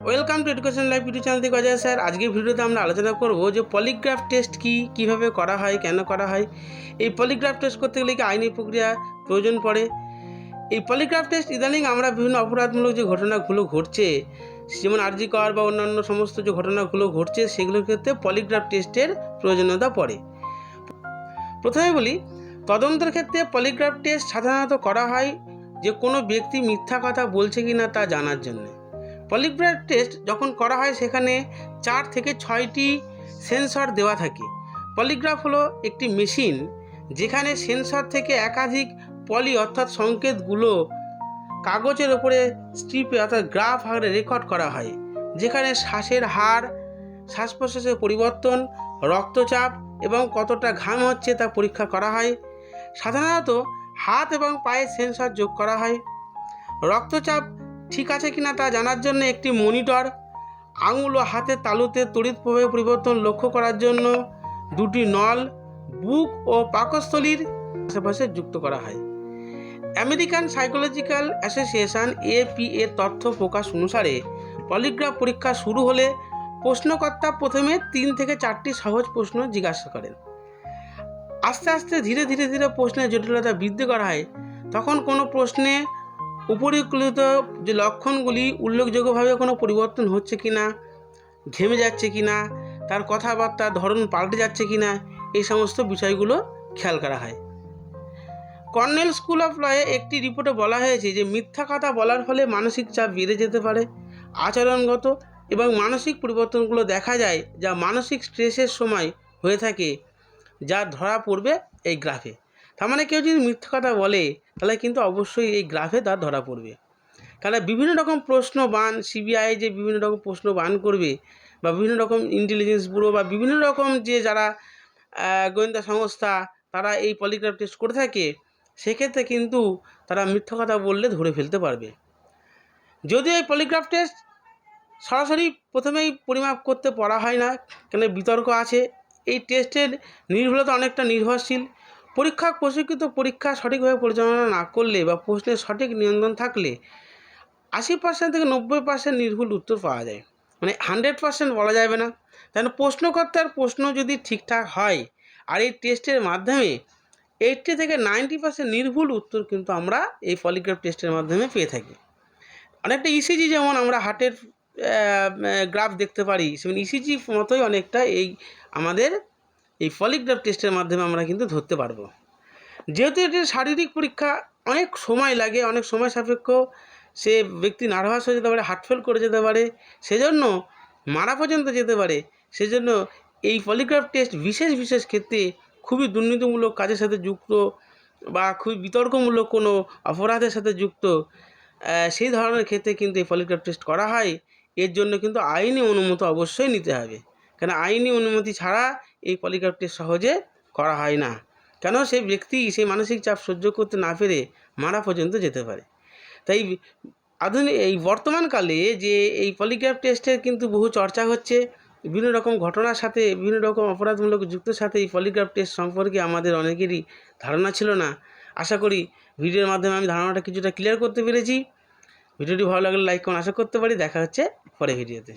Welcome to education live YouTube channel থেকে Ajay sir. আজকের ভিডিওতে আমরা আলোচনা করব যে পলিগ্রাফ টেস্ট কি, কীভাবে করা হয়, কেন করা হয়। এই পলিগ্রাফ টেস্ট করতে গেলে কি আইনি প্রক্রিয়া প্রয়োজন পড়ে? এই পলিগ্রাফ টেস্ট ইদানিং আমরা বিভিন্ন অপরাধমূলক যে ঘটনাগুলো ঘটছে, যেমন আরজি কর বা অন্যান্য সমস্ত যে ঘটনাগুলো ঘটছে, সেগুলোর ক্ষেত্রে পলিগ্রাফ টেস্টের প্রয়োজনীয়তা পড়ে। প্রথমে বলি, তদন্তের ক্ষেত্রে পলিগ্রাফ টেস্ট সাধারণত করা হয় যে কোনো ব্যক্তি মিথ্যা কথা বলছে কি না তা জানার জন্য। পলিগ্রাফ টেস্ট যখন করা হয়, সেখানে চার থেকে ছয়টি সেন্সর দেওয়া থাকে। পলিগ্রাফ হলো একটি মেশিন, যেখানে সেন্সর থেকে একাধিক পলি অর্থাৎ সংকেতগুলো কাগজের ওপরে স্ট্রিপে অর্থাৎ গ্রাফ আকারে রেকর্ড করা হয়, যেখানে শ্বাসের হার, শ্বাস প্রশ্বাসের পরিবর্তন, রক্তচাপ এবং কতটা ঘাম হচ্ছে তা পরীক্ষা করা হয়। সাধারণত হাত এবং পায়ে সেন্সর যোগ করা হয়। রক্তচাপ ঠিক আছে কিনা তা জানার জন্য একটি মনিটর, আঙুল ও হাতের তালুতে তড়িৎ প্রবাহে পরিবর্তন লক্ষ্য করার জন্য দুটি নল, বুক ও পাকস্থলীর আশেপাশে যুক্ত করা হয়। আমেরিকান সাইকোলজিক্যাল অ্যাসোসিয়েশন এপিএ তথ্য প্রকাশ অনুসারে, পলিগ্রাফ পরীক্ষা শুরু হলে প্রশ্নকর্তা প্রথমে তিন থেকে চারটি সহজ প্রশ্ন জিজ্ঞাসা করেন। আস্তে আস্তে ধীরে ধীরে ধীরে প্রশ্নের জটিলতা বৃদ্ধি করা হয়। তখন কোনো প্রশ্নে উপরিকৃত যে লক্ষণগুলি উল্লেখযোগ্যভাবে কোনো পরিবর্তন হচ্ছে কি না, ঘেমে যাচ্ছে কি না, তার কথাবার্তার ধরন পাল্টে যাচ্ছে কি না, এই সমস্ত বিষয়গুলো খেয়াল করা হয়। কর্নেল স্কুল অফ লয়ে একটি রিপোর্টে বলা হয়েছে যে, মিথ্যা কথা বলার ফলে মানসিক চাপ বেড়ে যেতে পারে, আচরণগত এবং মানসিক পরিবর্তনগুলো দেখা যায় যা মানসিক স্ট্রেসের সময় হয়ে থাকে, যা ধরা পড়বে এই গ্রাফে। তার মানে কেউ যদি মিথ্যা কথা বলে তাহলে কিন্তু অবশ্যই এই গ্রাফে তার ধরা পড়বে। কারণ বিভিন্ন রকম প্রশ্ন বান সিবিআই যে বিভিন্ন রকম প্রশ্ন বান করবে বা বিভিন্ন রকম ইন্টেলিজেন্স ব্যুরো বা বিভিন্ন রকম যে যারা গোয়েন্দা সংস্থা, তারা এই পলিগ্রাফ টেস্ট করে থাকে, সেক্ষেত্রে কিন্তু তারা মিথ্যা কথা বললে ধরে ফেলতে পারবে। যদিও এই পলিগ্রাফ টেস্ট সরাসরি প্রথমেই পরিমাপ করতে পারা হয় না, কেন বিতর্ক আছে, এই টেস্টের নির্ভুলতা অনেকটা নির্ভরশীল। পরীক্ষা, প্রশিক্ষিত পরীক্ষা সঠিকভাবে পরিচালনা না করলে বা প্রশ্নের সঠিক নিয়ন্ত্রণ থাকলে আশি পার্সেন্ট থেকে নব্বই পার্সেন্ট নির্ভুল উত্তর পাওয়া যায়। মানে হান্ড্রেড পার্সেন্ট বলা যাবে না। কেন প্রশ্নকর্তার প্রশ্ন যদি ঠিকঠাক হয় আর এই টেস্টের মাধ্যমে এইটটি থেকে নাইনটি পার্সেন্ট নির্ভুল উত্তর কিন্তু আমরা এই পলিগ্রাফ টেস্টের মাধ্যমে পেয়ে থাকি। অনেকটা ইসিজি যেমন আমরা হার্টের গ্রাফ দেখতে পারি, সেমন ইসিজি মতোই অনেকটা এই আমাদের এই পলিগ্রাফ টেস্টের মাধ্যমে আমরা কিন্তু ধরতে পারব। যেহেতু এটি শারীরিক পরীক্ষা অনেক সময় লাগে, অনেক সময় সাপেক্ষ, সে ব্যক্তি নার্ভাস হয়ে যেতে পারে, হার্ট ফেল করে যেতে পারে, সেজন্য মারা পর্যন্ত যেতে পারে, সেজন্য এই পলিগ্রাফ টেস্ট বিশেষ বিশেষ ক্ষেত্রে খুবই দুর্নীতিমূলক কাজের সাথে যুক্ত বা খুবই বিতর্কমূলক কোনো অপরাধের সাথে যুক্ত সেই ধরনের ক্ষেত্রে কিন্তু এই পলিগ্রাফ টেস্ট করা হয়। এর জন্য কিন্তু আইনি অনুমতি অবশ্যই নিতে হবে। কেন আইনি অনুমতি ছাড়া এই পলিগ্রাফ টেস্ট সহজে করা হয় না? কেন সেই ব্যক্তি সেই মানসিক চাপ সহ্য করতে না পেরে মারা পর্যন্ত যেতে পারে? তাই আধুনিক এই বর্তমানকালে যে এই পলিগ্রাফ টেস্টের কিন্তু বহু চর্চা হচ্ছে, বিভিন্ন রকম ঘটনার সাথে, বিভিন্ন রকম অপরাধমূলক যুক্তের সাথে এই পলিগ্রাফ টেস্ট সম্পর্কে আমাদের অনেকেরই ধারণা ছিল না। আশা করি ভিডিওর মাধ্যমে আমি ধারণাটা কিছুটা ক্লিয়ার করতে পেরেছি। ভিডিওটি ভালো লাগলে লাইক করুন, আশা করতে পারি দেখা হচ্ছে পরে ভিডিওতে।